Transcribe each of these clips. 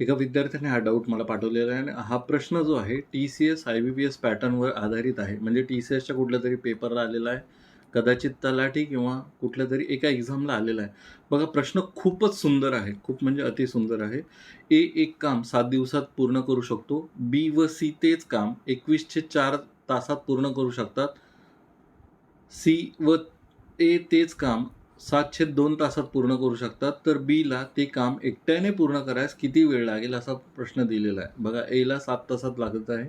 एका विद्यार्थ्याने हा डाऊट मला पाठवलेला आहे आणि हा प्रश्न जो आहे T C S I B P S पॅटर्नवर आधारित आहे. म्हणजे टी सी एसच्या कुठल्या तरी पेपरला आलेला आहे. कदाचित तलाठी किंवा कुठल्या तरी एका एक्झामला आलेला आहे. बघा प्रश्न खूपच सुंदर आहे. खूप म्हणजे अतिसुंदर आहे. ए एक काम सात दिवसात पूर्ण करू शकतो. बी व सी तेच काम एकवीसशे चार तासात पूर्ण करू शकतात. सी व ए तेच काम सातशे दोन तासात पूर्ण करू शकतात. तर बीला ते काम एकट्याने पूर्ण करायस किती वेळ लागेल असा प्रश्न दिलेला आहे. बघा एला सात तासात लागत आहे.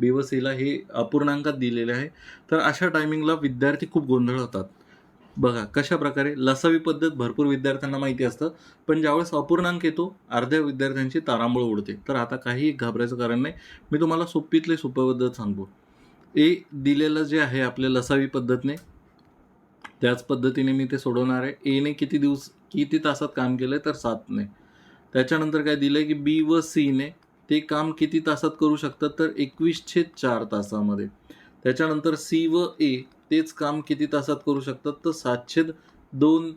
बी व सीला हे अपूर्णांकात दिलेले आहे. तर अशा टायमिंगला विद्यार्थी खूप गोंधळ होतात. बघा कशा प्रकारे लसावी पद्धत भरपूर विद्यार्थ्यांना माहिती असतं पण ज्यावेळेस अपूर्णांक येतो अर्ध्या विद्यार्थ्यांची तारांबळ उडते. तर आता काही घाबरायचं कारण नाही. मी तुम्हाला सोपीतले सोपं पद्धत सांगतो. ए दिलेलं जे आहे आपल्या लसावी पद्धतने त्याच पद्धतीने मी ते सोडवणार आहे. एने किती दिवस किती तासात काम केलं तर सातने त्याच्यानंतर काय दिलं आहे की बी व सीने ते काम किती तासात करू शकतात तर एकवीसशे चार तासामध्ये. त्याच्यानंतर सी व ए तेच काम किती तासात करू शकतात तर सातशे दोन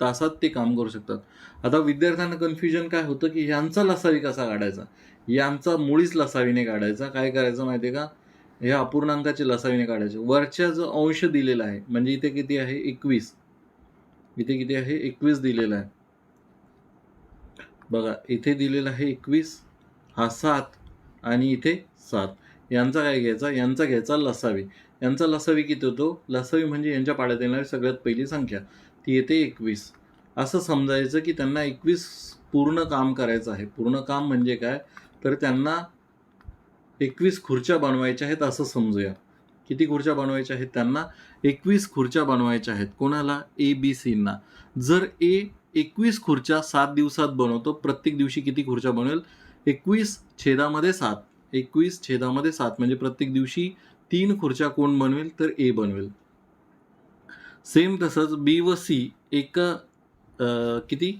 तासात ते काम करू शकतात. आता विद्यार्थ्यांना कन्फ्युजन काय होतं की ह्यांचा लसावी कसा काढायचा? यांचा मुळीच लसावीने काढायचा. काय करायचं माहिती आहे का? हे अपूर्णांकाचे लसावीने काढायचे. वरच्या जो अंश दिलेला आहे म्हणजे इथे किती आहे? एकवीस. इथे किती आहे? एकवीस दिलेला आहे. बघा इथे दिलेला आहे एकवीस हा सात आणि इथे सात. यांचा काय घ्यायचा? यांचा घ्यायचा लसावी. यांचा लसावी किती होतो? लसावी म्हणजे यांच्या पाड्यात येणारी सगळ्यात पहिली संख्या. ती येते एकवीस. असं समजायचं की त्यांना एकवीस पूर्ण काम करायचं आहे. पूर्ण काम म्हणजे काय? तर त्यांना एकवीस खुर्च्या बनवायच्या आहेत असं समजूया. किती खुर्च्या बनवायच्या आहेत त्यांना? एकवीस खुर्च्या बनवायच्या आहेत. कोणाला? ए बी सीना जर ए एकवीस खुर्च्या सात दिवसात बनवतो प्रत्येक दिवशी किती खुर्च्या बनवेल? एकवीस छेदामध्ये सात. एकवीस छेदामध्ये सात म्हणजे प्रत्येक दिवशी तीन खुर्च्या कोण बनवेल? तर ए बनवेल. सेम तसंच बी व सी एक किती?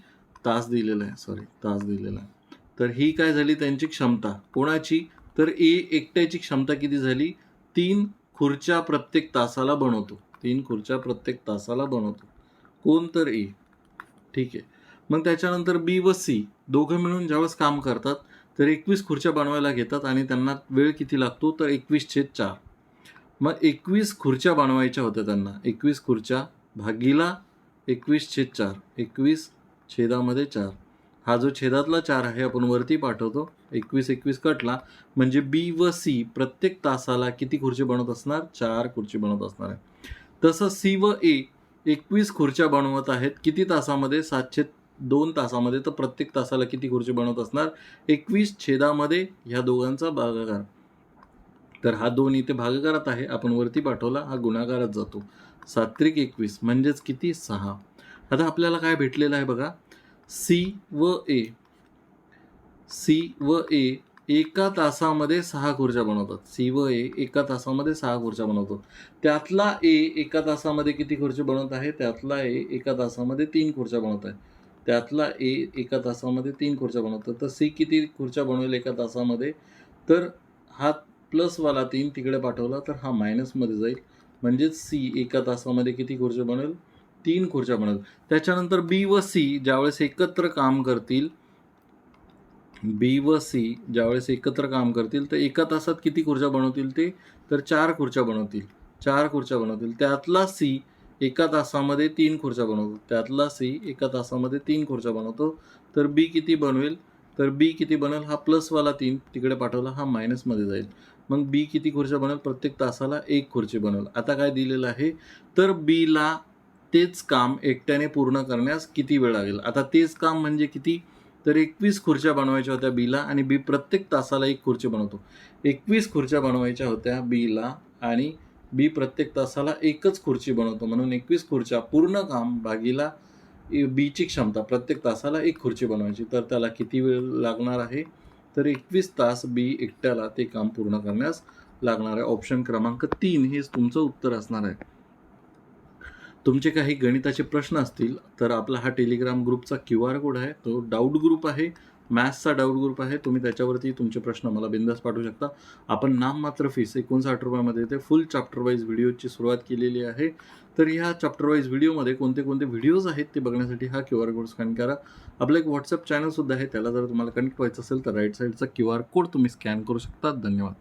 तास दिलेला आहे. सॉरी तास दिलेला आहे. तर ही काय झाली? त्यांची क्षमता. कोणाची? तर ए एकट्याची क्षमता किती झाली? तीन खुर्च्या प्रत्येक तासाला बनवतो. तीन खुर्च्या प्रत्येक तासाला बनवतो. कोण तर ए. ठीक आहे. मग त्याच्यानंतर बी व सी. दोघं मिळून ज्यावेळेस काम करतात तर एकवीस खुर्च्या बनवायला घेतात आणि त्यांना वेळ किती लागतो? तर एकवीस छेद चार. मग एकवीस खुर्च्या बनवायच्या होत्या त्यांना. एकवीस खुर्च्या भागीला एकवीस छेद चार. एकवीस छेदामध्ये चार. हा जो छेदातला चार आहे आपण वरती पाठवतो. एकवीस एकवीस कटला. म्हणजे बी व सी प्रत्येक तासाला किती खुर्ची बनवत असणार? चार खुर्ची बनवत असणार आहे. तसं सी व ए एकवीस खुर्च्या बनवत आहेत. किती तासामध्ये? सातशे दोन तासामध्ये. तर प्रत्येक तासाला किती खुर्ची बनवत असणार? एकवीस छेदामध्ये ह्या दोघांचा भागाकार. तर हा दोन इथे भागाकारात आहे. आपण वरती पाठवला हा गुणाकारात जातो. सात्विक एकवीस म्हणजेच किती? सहा. आता आपल्याला काय भेटलेलं आहे बघा. सी व ए. सी व ए एका तासामध्ये सहा खुर्च्या बनवतात. सी व ए एका तासामध्ये सहा खुर्च्या बनवतात. त्यातला ए एका तासामध्ये किती खुर्ची बनवत आहे? त्यातला ए एका तासामध्ये तीन खुर्च्या बनवत आहे. त्यातला ए एका तासामध्ये तीन खुर्च्या बनवतात. तर सी किती खुर्च्या बनवेल एका तासामध्ये? तर हा प्लसवाला तीन तिकडे पाठवला तर हा मायनसमध्ये जाईल. म्हणजेच सी एका तासामध्ये किती खुर्च्या बनवेल? तीन खुर्च्या बनवतात त्याच्यानंतर बी व सी ज्यावेळेस एकत्र काम करतील बी व सी ज्यावेळेस एकत्र काम करतील तर एका तासात किती खुर्च्या बनवतील ते? तर चार खुर्च्या बनवतील. चार खुर्च्या बनवतील. त्यातला सी एका तासामध्ये तीन खुर्च्या बनवतो. त्यातला सी एका तासामध्ये तीन खुर्च्या बनवतो. तर बी किती बनवेल? तर बी किती बनेल हा प्लसवाला तीन तिकडे पाठवला हा मायनसमध्ये जाईल. मग बी किती खुर्च्या बनेल प्रत्येक तासाला एक खुर्ची बनवेल. आता काय दिलेलं आहे? तर बीला तेच काम एकट्याने पूर्ण करण्यास किती वेळ लागेल? आता तेच काम म्हणजे किती? तर एकवीस खुर्च्या बनवायच्या होत्या बीला आणि बी प्रत्येक तासाला एक खुर्ची बनवतो. एकवीस खुर्च्या बनवायच्या होत्या बीला आणि बी प्रत्येक तासाला एकच खुर्ची बनवतो. म्हणून एकवीस खुर्च्या पूर्ण काम भागीला बीची क्षमता प्रत्येक तासाला एक खुर्ची बनवायची. तर त्याला किती वेळ लागणार आहे? तर एकवीस तास बी एकट्याला ते काम पूर्ण करण्यास लागणार आहे. ऑप्शन क्रमांक तीन हेच तुमचं उत्तर असणार आहे. तुमचे काही गणिताचे प्रश्न असतील तर आपला हा टेलिग्राम ग्रुपचा क्यू आर कोड आहे तो डाऊट ग्रुप आहे मॅथ्सचा डाऊट ग्रुप आहे तुम्ही त्याच्यावरती तुमचे प्रश्न मला बिंदास पाठवू शकता. आपण नाममात्र फीस एकोणसाठ रुपयामध्ये ते फुल चॅप्टर वाईज व्हिडिओची सुरुवात केलेली आहे. तर ह्या चॅप्टर वाईज व्हिडिओमध्ये कोणते कोणते व्हिडिओज आहेत ते बघण्यासाठी हा क्यू आर कोड स्कॅन करा. आपलं एक व्हॉट्सअप चॅनलसुद्धा आहे त्याला जर तुम्हाला कनेक्ट व्हायचं असेल तर राईट साईडचा क्यू आर कोड तुम्ही स्कॅन करू शकता. धन्यवाद.